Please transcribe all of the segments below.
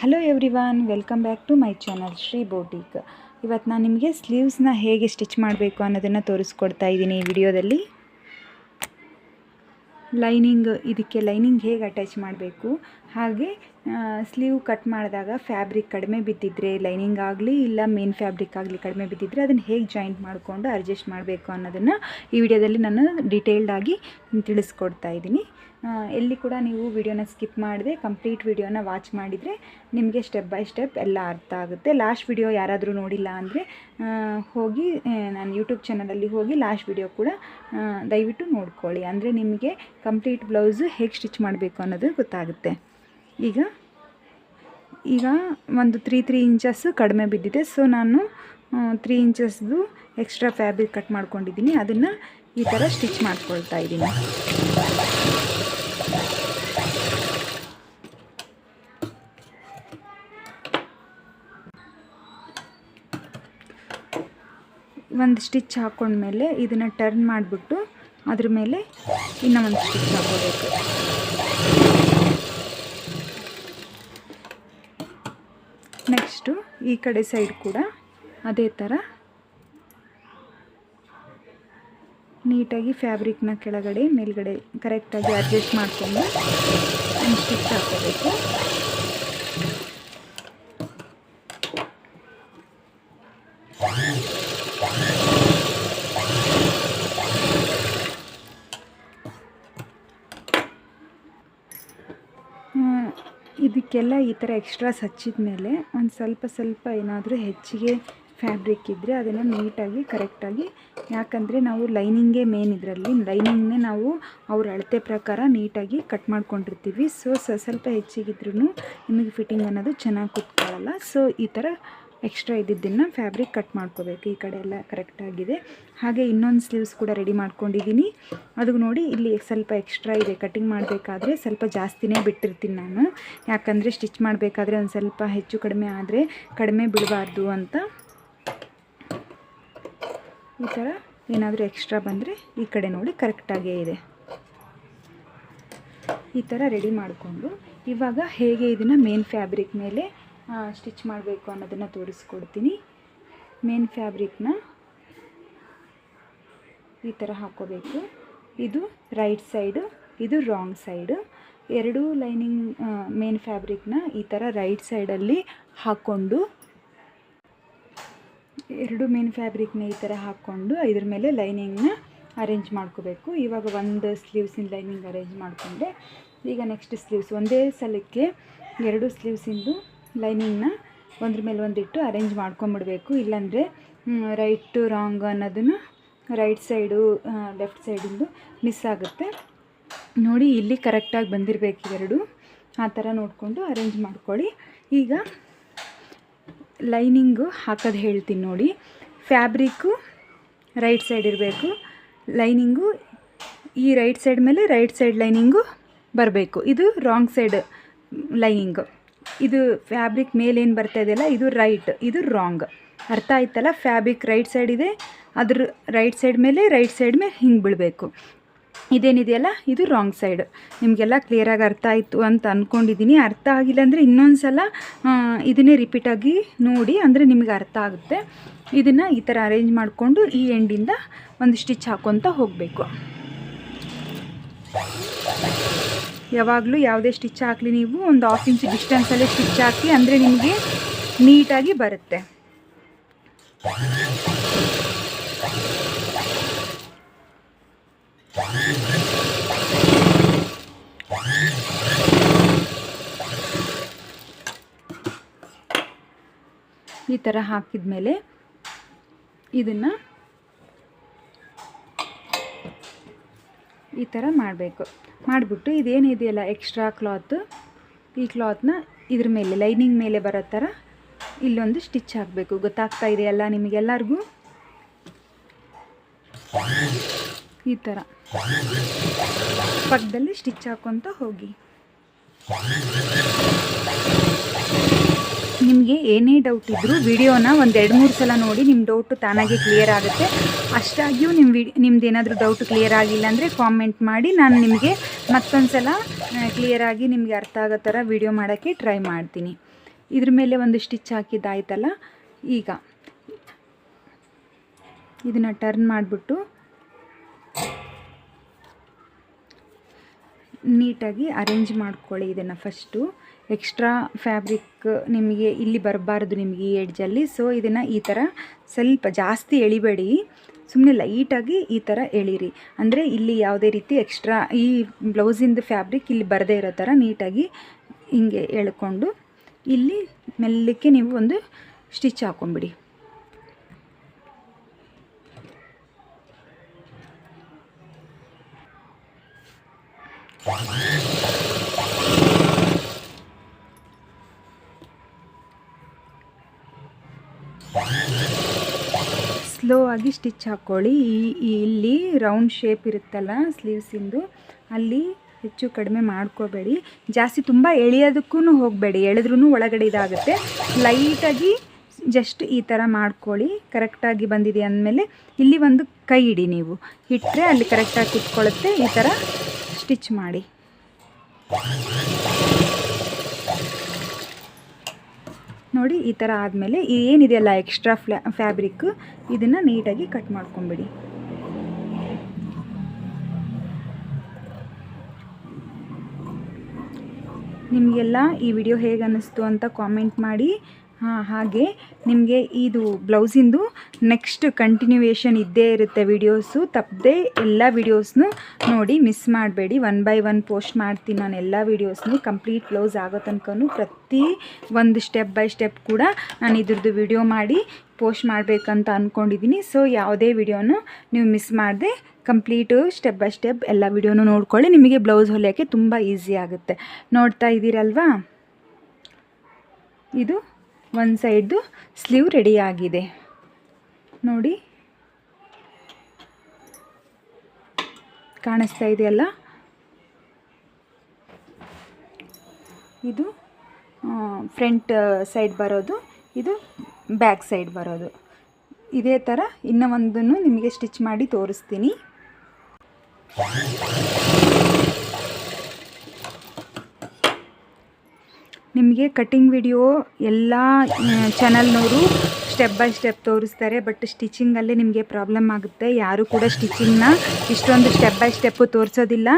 Hello everyone welcome back to my channel Shri boutique ಇವತ್ತು ನಾನು ನಿಮಗೆ ಸ್ಲೀವ್ಸ್ನ ಹೇಗೆ ಸ್ಟಿಚ್ ಮಾಡಬೇಕು ಅನ್ನೋದನ್ನು ತೋರಿಸ್ಕೊಡ್ತಾ ಇದ್ದೀನಿ ಈ ವಿಡಿಯೋದಲ್ಲಿ. ಲೈನಿಂಗ್ ಇದಕ್ಕೆ ಲೈನಿಂಗ್ ಹೇಗೆ ಅಟ್ಯಾಚ್ ಮಾಡಬೇಕು, ಹಾಗೆ ಸ್ಲೀವ್ ಕಟ್ ಮಾಡಿದಾಗ ಫ್ಯಾಬ್ರಿಕ್ ಕಡಿಮೆ ಬಿದ್ದಿದ್ರೆ ಲೈನಿಂಗ್ ಆಗಲಿ ಇಲ್ಲ ಮೇನ್ ಫ್ಯಾಬ್ರಿಕ್ ಆಗಲಿ ಕಡಿಮೆ ಬಿದ್ದಿದ್ರೆ ಅದನ್ನು ಹೇಗೆ ಜಾಯಿಂಟ್ ಮಾಡಿಕೊಂಡು ಅಡ್ಜಸ್ಟ್ ಮಾಡಬೇಕು ಅನ್ನೋದನ್ನು ಈ ವಿಡಿಯೋದಲ್ಲಿ ನಾನು ಡೀಟೇಲ್ಡಾಗಿ ತಿಳಿಸ್ಕೊಡ್ತಾ ಇದ್ದೀನಿ. ಎಲ್ಲಿ ಕೂಡ ನೀವು ವಿಡಿಯೋನ ಸ್ಕಿಪ್ ಮಾಡಿದೆ ಕಂಪ್ಲೀಟ್ ವಿಡಿಯೋನ ವಾಚ್ ಮಾಡಿದರೆ ನಿಮಗೆ ಸ್ಟೆಪ್ ಬೈ ಸ್ಟೆಪ್ ಎಲ್ಲ ಅರ್ಥ ಆಗುತ್ತೆ. ಲಾಸ್ಟ್ ವಿಡಿಯೋ ಯಾರಾದರೂ ನೋಡಿಲ್ಲ ಅಂದರೆ ಹೋಗಿ ನಾನು ಯೂಟ್ಯೂಬ್ ಚಾನಲಲ್ಲಿ ಹೋಗಿ ಲಾಸ್ಟ್ ವಿಡಿಯೋ ಕೂಡ ದಯವಿಟ್ಟು ನೋಡ್ಕೊಳ್ಳಿ. ಅಂದರೆ ನಿಮಗೆ ಕಂಪ್ಲೀಟ್ ಬ್ಲೌಸು ಹೇಗೆ ಸ್ಟಿಚ್ ಮಾಡಬೇಕು ಅನ್ನೋದು ಗೊತ್ತಾಗುತ್ತೆ. ಈಗ ಈಗ ಒಂದು ತ್ರೀ ತ್ರೀ ಇಂಚಸ್ಸು ಕಡಿಮೆ ಬಿದ್ದಿದೆ. ಸೊ ನಾನು ತ್ರೀ ಇಂಚಸ್ದು ಎಕ್ಸ್ಟ್ರಾ ಫ್ಯಾಬ್ರಿಕ್ ಕಟ್ ಮಾಡ್ಕೊಂಡಿದ್ದೀನಿ. ಅದನ್ನು ಈ ಥರ ಸ್ಟಿಚ್ ಮಾಡ್ಕೊಳ್ತಾ ಇದ್ದೀನಿ. ಒಂದು ಸ್ಟಿಚ್ ಹಾಕ್ಕೊಂಡ್ಮೇಲೆ ಇದನ್ನು ಟರ್ನ್ ಮಾಡಿಬಿಟ್ಟು ಅದ್ರ ಮೇಲೆ ಇನ್ನೂ ಒಂದು ಸ್ಟಿಚ್ ಹಾಕೋಬೇಕು ನೆಕ್ಸ್ಟು ಈ ಕಡೆ ಸೈಡ್ ಕೂಡ ಅದೇ ಥರ ನೀಟಾಗಿ ಫ್ಯಾಬ್ರಿಕ್ನ ಕೆಳಗಡೆ ಮೇಲ್ಗಡೆ ಕರೆಕ್ಟಾಗಿ ಅಡ್ಜಸ್ಟ್ ಮಾಡಿಕೊಂಡು ಸ್ಟಿಚ್ ಹಾಕೋಬೇಕು ಇದಕ್ಕೆಲ್ಲ ಈ ಥರ ಎಕ್ಸ್ಟ್ರಾಸ್ ಹಚ್ಚಿದ ಮೇಲೆ ಒಂದು ಸ್ವಲ್ಪ ಸ್ವಲ್ಪ ಏನಾದರೂ ಹೆಚ್ಚಿಗೆ ಫ್ಯಾಬ್ರಿಕ್ ಇದ್ದರೆ ಅದನ್ನು ನೀಟಾಗಿ ಕರೆಕ್ಟಾಗಿ ಯಾಕಂದರೆ ನಾವು ಲೈನಿಂಗೇ ಮೇನ್ ಇದರಲ್ಲಿ ಲೈನಿಂಗ್ನೇ ನಾವು ಅವ್ರ ಅಳತೆ ಪ್ರಕಾರ ನೀಟಾಗಿ ಕಟ್ ಮಾಡ್ಕೊಂಡಿರ್ತೀವಿ. ಸೊ, ಸ್ವಲ್ಪ ಹೆಚ್ಚಿಗಿದ್ರೂ ನಿಮಗೆ ಫಿಟ್ಟಿಂಗ್ ಅನ್ನೋದು ಚೆನ್ನಾಗಿ ಕೂತ್ಕೊಳ್ಳಲ್ಲ. ಸೊ ಈ ಥರ ಎಕ್ಸ್ಟ್ರಾ ಇದ್ದಿದ್ದನ್ನು ಫ್ಯಾಬ್ರಿಕ್ ಕಟ್ ಮಾಡ್ಕೋಬೇಕು. ಈ ಕಡೆ ಎಲ್ಲ ಕರೆಕ್ಟಾಗಿದೆ ಹಾಗೆ ಇನ್ನೊಂದು ಸ್ಲೀವ್ಸ್ ಕೂಡ ರೆಡಿ ಮಾಡ್ಕೊಂಡಿದ್ದೀನಿ ಅದು ನೋಡಿ, ಇಲ್ಲಿ ಸ್ವಲ್ಪ ಎಕ್ಸ್ಟ್ರಾ ಇದೆ. ಕಟಿಂಗ್ ಮಾಡಬೇಕಾದ್ರೆ ಸ್ವಲ್ಪ ಜಾಸ್ತಿನೇ ಬಿಟ್ಟಿರ್ತೀನಿ ನಾನು. ಯಾಕಂದರೆ ಸ್ಟಿಚ್ ಮಾಡಬೇಕಾದ್ರೆ ಒಂದು ಸ್ವಲ್ಪ ಹೆಚ್ಚು ಕಡಿಮೆ ಆದರೆ ಕಡಿಮೆ ಬಿಡಬಾರ್ದು ಅಂತ. ಈ ಥರ ಏನಾದರೂ ಎಕ್ಸ್ಟ್ರಾ ಬಂದರೆ ಈ ಕಡೆ ನೋಡಿ ಕರೆಕ್ಟಾಗೇ ಇದೆ. ಈ ಥರ ರೆಡಿ ಮಾಡಿಕೊಂಡು ಇವಾಗ ಹೇಗೆ ಇದನ್ನು ಮೇನ್ ಫ್ಯಾಬ್ರಿಕ್ ಮೇಲೆ ಸ್ಟಿಚ್ ಮಾಡಬೇಕು ಅನ್ನೋದನ್ನು ತೋರಿಸ್ಕೊಡ್ತೀನಿ. ಮೇನ್ ಫ್ಯಾಬ್ರಿಕ್ನ ಈ ಥರ ಹಾಕೋಬೇಕು. ಇದು ರೈಟ್ ಸೈಡು, ಇದು ರಾಂಗ್ ಸೈಡು. ಎರಡೂ ಲೈನಿಂಗ್ ಮೇನ್ ಫ್ಯಾಬ್ರಿಕ್ನ ಈ ಥರ ರೈಟ್ ಸೈಡಲ್ಲಿ ಹಾಕ್ಕೊಂಡು, ಎರಡು ಮೇನ್ ಫ್ಯಾಬ್ರಿಕ್ನ ಈ ಥರ ಹಾಕ್ಕೊಂಡು ಇದ್ರ ಮೇಲೆ ಲೈನಿಂಗ್ನ ಅರೇಂಜ್ ಮಾಡ್ಕೋಬೇಕು. ಇವಾಗ ಒಂದು ಸ್ಲೀವ್ಸಿನ ಲೈನಿಂಗ್ ಅರೇಂಜ್ ಮಾಡಿಕೊಂಡೆ ಈಗ ನೆಕ್ಸ್ಟ್ ಸ್ಲೀವ್ಸ್, ಒಂದೇ ಸಲಕ್ಕೆ ಎರಡು ಸ್ಲೀವ್ಸಿಂದು ಲೈನಿಂಗ್ನ ಒಂದ್ರ ಮೇಲೆ ಒಂದಿಟ್ಟು ಅರೇಂಜ್ ಮಾಡ್ಕೊಂಬಿಡಬೇಕು. ಇಲ್ಲಾಂದರೆ ರೈಟು ರಾಂಗ್ ಅನ್ನೋದನ್ನು ರೈಟ್ ಸೈಡು ಲೆಫ್ಟ್ ಸೈಡಿಂದು ಮಿಸ್ ಆಗುತ್ತೆ. ನೋಡಿ, ಇಲ್ಲಿ ಕರೆಕ್ಟಾಗಿ ಬಂದಿರಬೇಕು ಇವೆರಡು. ಆ ಥರ ನೋಡಿಕೊಂಡು ಅರೇಂಜ್ ಮಾಡ್ಕೊಳ್ಳಿ. ಈಗ ಲೈನಿಂಗು ಹಾಕೋದು ಹೇಳ್ತೀನಿ ನೋಡಿ. ಫ್ಯಾಬ್ರಿಕ್ಕು ರೈಟ್ ಸೈಡ್ ಇರಬೇಕು. ಲೈನಿಂಗು ಈ ರೈಟ್ ಸೈಡ್ ಮೇಲೆ ರೈಟ್ ಸೈಡ್ ಲೈನಿಂಗು ಬರಬೇಕು. ಇದು ರಾಂಗ್ ಸೈಡ್ ಲೈನಿಂಗು. ಇದು ಫ್ಯಾಬ್ರಿಕ್ ಮೇಲೇನು ಬರ್ತಾ ಇದೆಯಲ್ಲ, ಇದು ರೈಟ್, ಇದು ರಾಂಗ್. ಅರ್ಥ ಆಯ್ತಲ್ಲ? ಫ್ಯಾಬ್ರಿಕ್ ರೈಟ್ ಸೈಡ್ ಇದೆ, ಅದ್ರ ರೈಟ್ ಸೈಡ್ ಮೇಲೆ, ರೈಟ್ ಸೈಡ್ ಮೇಲೆ ಹಿಂಗೆ ಬಿಡಬೇಕು ಇದೇನಿದೆಯಲ್ಲ? ಇದು ರಾಂಗ್ ಸೈಡ್. ನಿಮಗೆಲ್ಲ ಕ್ಲಿಯರಾಗಿ ಅರ್ಥ ಆಯಿತು ಅಂತ ಅಂದ್ಕೊಂಡಿದ್ದೀನಿ ಅರ್ಥ ಆಗಿಲ್ಲ ಅಂದರೆ ಇನ್ನೊಂದು ಸಲ ಇದನ್ನೇ ರಿಪೀಟಾಗಿ ನೋಡಿ ಅಂದರೆ ನಿಮಗೆ ಅರ್ಥ ಆಗುತ್ತೆ. ಇದನ್ನು ಈ ಥರ ಅರೇಂಜ್ ಮಾಡಿಕೊಂಡು ಈ ಎಂಡಿಂದ ಒಂದು ಸ್ಟಿಚ್ ಹಾಕ್ಕೊತ ಹೋಗಬೇಕು. ಯಾವಾಗಲೂ ಯಾವುದೇ ಸ್ಟಿಚ್ ಹಾಕಲಿ ನೀವು, ಒಂದು ಹಾಫ್ ಇಂಚ್ ಡಿಸ್ಟೆನ್ಸಲ್ಲೇ ಸ್ಟಿಚ್ ಹಾಕಿ ಅಂದರೆ ನಿಮಗೆ ನೀಟಾಗಿ ಬರುತ್ತೆ. ಈ ಥರ ಹಾಕಿದ ಮೇಲೆ ಇದನ್ನು ಈ ಥರ ಮಾಡಬೇಕು. ಮಾಡಿಬಿಟ್ಟು ಇದೇನಿದೆಯಲ್ಲ ಎಕ್ಸ್ಟ್ರಾ ಕ್ಲಾತು ಈ ಕ್ಲಾತ್ನ ಇದ್ರ ಮೇಲೆ ಲೈನಿಂಗ್ ಮೇಲೆ ಬರೋ ಥರ ಇಲ್ಲೊಂದು ಸ್ಟಿಚ್ ಹಾಕಬೇಕು. ಗೊತ್ತಾಗ್ತಾ ಇದೆಯಲ್ಲ ನಿಮಗೆಲ್ಲರಿಗೂ? ಈ ಥರ ಪಕ್ಕದಲ್ಲಿ ಸ್ಟಿಚ್ ಹಾಕ್ಕೊತ ಹೋಗಿ. ನಿಮಗೆ ಏನೇ ಡೌಟ್ ಇದ್ದರೂ ವಿಡಿಯೋನ ಒಂದು ಎರಡು ಮೂರು ಸಲ ನೋಡಿ ನಿಮ್ಮ ಡೌಟು ತಾನಾಗೆ ಕ್ಲಿಯರ್ ಆಗುತ್ತೆ. ಅಷ್ಟಾಗಿಯೂ ನಿಮ್ಮ ವಿ, ನಿಮ್ದು ಡೌಟ್ ಕ್ಲಿಯರ್ ಆಗಿಲ್ಲ ಅಂದರೆ ಕಾಮೆಂಟ್ ಮಾಡಿ, ನಾನು ನಿಮಗೆ ಮತ್ತೊಂದು ಸಲ ಕ್ಲಿಯರಾಗಿ ನಿಮಗೆ ಅರ್ಥ ಆಗೋ ಥರ ವಿಡಿಯೋ ಮಾಡೋಕ್ಕೆ ಟ್ರೈ ಮಾಡ್ತೀನಿ. ಇದ್ರ ಮೇಲೆ ಒಂದು ಸ್ಟಿಚ್ ಹಾಕಿದ್ದಾಯ್ತಲ್ಲ ಈಗ ಇದನ್ನು ಟರ್ನ್ ಮಾಡಿಬಿಟ್ಟು ನೀಟಾಗಿ ಅರೇಂಜ್ ಮಾಡ್ಕೊಳ್ಳಿ ಇದನ್ನು ಫಸ್ಟು ಎಕ್ಸ್ಟ್ರಾ ಫ್ಯಾಬ್ರಿಕ್ ನಿಮಗೆ ಇಲ್ಲಿ ಬರಬಾರ್ದು ನಿಮಗೆ ಈ ಎಡ್ಜಲ್ಲಿ. ಸೊ ಇದನ್ನು ಈ ಥರ ಸ್ವಲ್ಪ ಜಾಸ್ತಿ ಎಳಿಬೇಡಿ. ಸುಮ್ಮನೆ ಲೈಟಾಗಿ ಈ ಥರ ಎಳೀರಿ. ಅಂದರೆ ಇಲ್ಲಿ ಯಾವುದೇ ರೀತಿ ಎಕ್ಸ್ಟ್ರಾ ಈ ಬ್ಲೌಸಿಂದು ಫ್ಯಾಬ್ರಿಕ್ ಇಲ್ಲಿ ಬರದೇ ಇರೋ ಥರ ನೀಟಾಗಿ ಹಿಂಗೆ ಎಳ್ಕೊಂಡು ಇಲ್ಲಿ ಮೆಲ್ಲಕ್ಕೆ ನೀವು ಒಂದು ಸ್ಟಿಚ್ ಹಾಕೊಂಬಿಡಿ. ಸ್ಲೋ ಆಗಿ ಸ್ಟಿಚ್ ಹಾಕ್ಕೊಳ್ಳಿ. ಈ ಇಲ್ಲಿ ರೌಂಡ್ ಶೇಪ್ ಇರುತ್ತಲ್ಲ ಸ್ಲೀವ್ಸಿಂದು ಅಲ್ಲಿ ಹೆಚ್ಚು ಕಡಿಮೆ ಮಾಡ್ಕೋಬೇಡಿ. ಜಾಸ್ತಿ ತುಂಬ ಎಳೆಯೋದಕ್ಕೂ ಹೋಗಬೇಡಿ ಎಳೆದ್ರೂ ಒಳಗಡೆ ಇದಾಗುತ್ತೆ. ಲೈಟಾಗಿ ಜಸ್ಟ್ ಈ ಥರ ಮಾಡ್ಕೊಳ್ಳಿ ಕರೆಕ್ಟಾಗಿ ಬಂದಿದೆ ಅಂದಮೇಲೆ ಇಲ್ಲಿ ಒಂದು ಕೈ ಇಡಿ ನೀವು. ಇಟ್ಟರೆ ಅಲ್ಲಿ ಕರೆಕ್ಟಾಗಿ ಕುತ್ಕೊಳ್ಳುತ್ತೆ ಈ ಥರ ಸ್ಟಿಚ್ ಮಾಡಿ. ನೋಡಿ ಈ ಥರ ಆದಮೇಲೆ ಏನಿದೆಯಲ್ಲ ಎಕ್ಸ್ಟ್ರಾ ಫ್ಲಾ ಫ್ಯಾಬ್ರಿಕ್ ಇದನ್ನು ನೀಟಾಗಿ ಕಟ್ ಮಾಡ್ಕೊಂಬಿಡಿ. ನಿಮಗೆಲ್ಲ ಈ ವಿಡಿಯೋ ಹೇಗೆ ಅನ್ನಿಸ್ತು ಅಂತ ಕಾಮೆಂಟ್ ಮಾಡಿ. ಹಾಂ, ಹಾಗೆ. ನಿಮಗೆ ಇದು ಬ್ಲೌಸಿಂದು ನೆಕ್ಸ್ಟ್ ಕಂಟಿನ್ಯೂಯೇಷನ್ ಇದ್ದೇ ಇರುತ್ತೆ ವಿಡಿಯೋಸು ತಪ್ಪದೆ ಎಲ್ಲ ವಿಡಿಯೋಸ್ನು ನೋಡಿ ಮಿಸ್ ಮಾಡಬೇಡಿ. ಒನ್ ಬೈ ಒನ್ ಪೋಸ್ಟ್ ಮಾಡ್ತೀನಿ ನಾನು ಎಲ್ಲ ವೀಡಿಯೋಸ್ನು ಕಂಪ್ಲೀಟ್ ಬ್ಲೌಸ್ ಆಗೋ ತನಕನೂ ಪ್ರತಿ ಒಂದು ಸ್ಟೆಪ್ ಬೈ ಸ್ಟೆಪ್ ಕೂಡ ನಾನು ಇದ್ರದ್ದು ವಿಡಿಯೋ ಮಾಡಿ ಪೋಸ್ಟ್ ಮಾಡಬೇಕಂತ ಅಂದ್ಕೊಂಡಿದ್ದೀನಿ ಸೊ ಯಾವುದೇ ವಿಡಿಯೋನು ನೀವು ಮಿಸ್ ಮಾಡದೆ ಕಂಪ್ಲೀಟು ಸ್ಟೆಪ್ ಬೈ ಸ್ಟೆಪ್ ಎಲ್ಲ ವಿಡಿಯೋನು ನೋಡ್ಕೊಳ್ಳಿ. ನಿಮಗೆ ಬ್ಲೌಸ್ ಹೊಲಿಯೋಕ್ಕೆ ತುಂಬ ಈಸಿ ಆಗುತ್ತೆ. ನೋಡ್ತಾ ಇದ್ದೀರಲ್ವಾ? ಇದು ಒಂದು ಸೈಡ್ದು ಸ್ಲೀವ್ ರೆಡಿ ಆಗಿದೆ. ನೋಡಿ. ಕಾಣಿಸ್ತಾ ಇದೆಯಲ್ಲ? ಇದು ಫ್ರಂಟ್ ಸೈಡ್ ಬರೋದು, ಇದು ಬ್ಯಾಕ್ ಸೈಡ್ ಬರೋದು. ಇದೇ ಥರ ಇನ್ನೂ ಒಂದನ್ನು ನಿಮಗೆ ಸ್ಟಿಚ್ ಮಾಡಿ ತೋರಿಸ್ತೀನಿ. ನಿಮಗೆ ಕಟ್ಟಿಂಗ್ ವಿಡಿಯೋ ಎಲ್ಲ ಚಾನಲ್ನವರು ಸ್ಟೆಪ್ ಬೈ ಸ್ಟೆಪ್ ತೋರಿಸ್ತಾರೆ ಬಟ್ ಸ್ಟಿಚಿಂಗಲ್ಲಿ ನಿಮಗೆ ಪ್ರಾಬ್ಲಮ್ ಆಗುತ್ತೆ. ಯಾರು ಕೂಡ ಸ್ಟಿಚಿಂಗ್ನ ಇಷ್ಟೊಂದು ಸ್ಟೆಪ್ ಬೈ ಸ್ಟೆಪ್ಪು ತೋರಿಸೋದಿಲ್ಲ.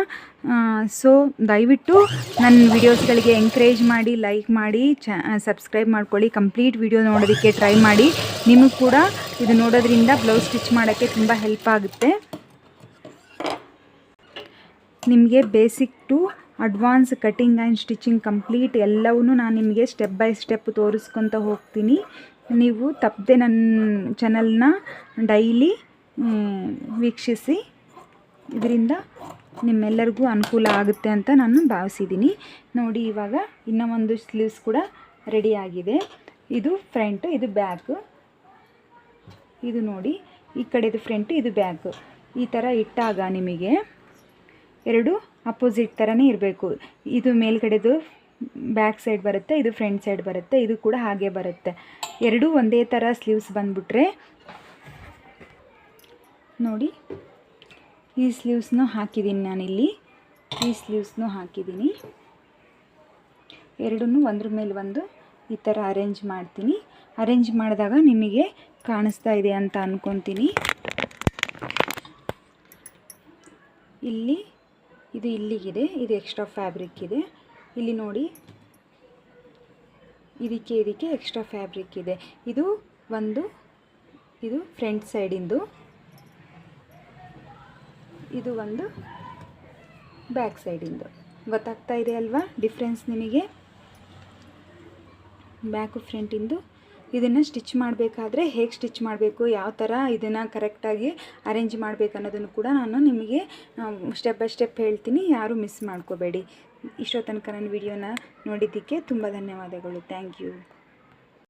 ಸೊ ದಯವಿಟ್ಟು ನನ್ನ ವಿಡಿಯೋಸ್ಗಳಿಗೆ ಎಂಕರೇಜ್ ಮಾಡಿ ಲೈಕ್ ಮಾಡಿ ಚ ಸಬ್ಸ್ಕ್ರೈಬ್ ಮಾಡ್ಕೊಳ್ಳಿ. ಕಂಪ್ಲೀಟ್ ವಿಡಿಯೋ ನೋಡೋದಕ್ಕೆ ಟ್ರೈ ಮಾಡಿ. ನಿಮಗೆ ಕೂಡ ಇದು ನೋಡೋದ್ರಿಂದ ಬ್ಲೌಸ್ ಸ್ಟಿಚ್ ಮಾಡೋಕ್ಕೆ ತುಂಬ ಹೆಲ್ಪ್ ಆಗುತ್ತೆ. ನಿಮಗೆ basic to advance cutting and stitching complete ಎಲ್ಲವೂ ನಾನು ನಿಮಗೆ ಸ್ಟೆಪ್ ಬೈ ಸ್ಟೆಪ್ ತೋರಿಸ್ಕೊತ ಹೋಗ್ತೀನಿ. ನೀವು ತಪ್ಪದೆ ನನ್ನ ಚಾನಲ್ನ ಡೈಲಿ ವೀಕ್ಷಿಸಿ. ಇದರಿಂದ ನಿಮ್ಮೆಲ್ಲರಿಗೂ ಅನುಕೂಲ ಆಗುತ್ತೆ ಅಂತ ನಾನು ಭಾವಿಸಿದ್ದೀನಿ. ನೋಡಿ, ಇವಾಗ ಇನ್ನೂ ಒಂದು ಸ್ಲೀವ್ಸ್ ಕೂಡ ರೆಡಿ ಆಗಿದೆ. ಇದು ಫ್ರಂಟ್, ಇದು ಬ್ಯಾಕ್. ಇದು ನೋಡಿ, ಈ ಕಡೆದು ಫ್ರಂಟ್, ಇದು ಬ್ಯಾಕ್. ಈ ಥರ ಇಟ್ಟಾಗ ನಿಮಗೆ ಎರಡು ಅಪೋಸಿಟ್ ಥರನೇ ಇರಬೇಕು. ಇದು ಮೇಲ್ಗಡೆದು ಬ್ಯಾಕ್ ಸೈಡ್ ಬರುತ್ತೆ, ಇದು ಫ್ರಂಟ್ ಸೈಡ್ ಬರುತ್ತೆ, ಇದು ಕೂಡ ಹಾಗೆ ಬರುತ್ತೆ. ಎರಡೂ ಒಂದೇ ಥರ ಸ್ಲೀವ್ಸ್ ಬಂದುಬಿಟ್ರೆ, ನೋಡಿ, ಈ ಸ್ಲೀವ್ಸ್ನು ಹಾಕಿದ್ದೀನಿ ನಾನಿಲ್ಲಿ. ಈ ಸ್ಲೀವ್ಸ್ನು ಹಾಕಿದ್ದೀನಿ ಎರಡೂ ಒಂದ್ರ ಮೇಲೆ ಒಂದು ಈ ಥರ ಅರೇಂಜ್ ಮಾಡ್ತೀನಿ. ಅರೇಂಜ್ ಮಾಡಿದಾಗ ನಿಮಗೆ ಕಾಣಿಸ್ತಾ ಇದೆ ಅಂತ ಅಂದ್ಕೊತೀನಿ ಇಲ್ಲಿ ಇದು ಇಲ್ಲಿಗಿದೆ, ಇದು ಎಕ್ಸ್ಟ್ರಾ ಫ್ಯಾಬ್ರಿಕ್ ಇದೆ. ಇಲ್ಲಿ ನೋಡಿ. ಇದಕ್ಕೆ ಇದಕ್ಕೆ ಎಕ್ಸ್ಟ್ರಾ ಫ್ಯಾಬ್ರಿಕ್ ಇದೆ. ಇದು ಒಂದು, ಇದು ಫ್ರಂಟ್ ಸೈಡಿಂದು ಇದು. ಒಂದು ಬ್ಯಾಕ್ ಸೈಡಿಂದು ಗೊತ್ತಾಗ್ತಾ ಇದೆ ಅಲ್ವಾ? ಡಿಫ್ರೆನ್ಸ್ ನಿಮಗೆ? ಬ್ಯಾಕು ಫ್ರಂಟಿಂದು ಇದನ್ನು ಸ್ಟಿಚ್ ಮಾಡಬೇಕಾದ್ರೆ ಹೇಗೆ ಸ್ಟಿಚ್ ಮಾಡಬೇಕು, ಯಾವ ಥರ ಇದನ್ನು ಕರೆಕ್ಟಾಗಿ ಅರೇಂಜ್ ಮಾಡಬೇಕು ಅನ್ನೋದನ್ನು ಕೂಡ ನಾನು ನಿಮಗೆ ಸ್ಟೆಪ್ ಬೈ ಸ್ಟೆಪ್ ಹೇಳ್ತೀನಿ. ಯಾರೂ ಮಿಸ್ ಮಾಡ್ಕೋಬೇಡಿ. ಇಷ್ಟೋ ತನಕ ನನ್ನ ವಿಡಿಯೋನ ನೋಡಿದ್ದಕ್ಕೆ ತುಂಬ ಧನ್ಯವಾದಗಳು. Thank you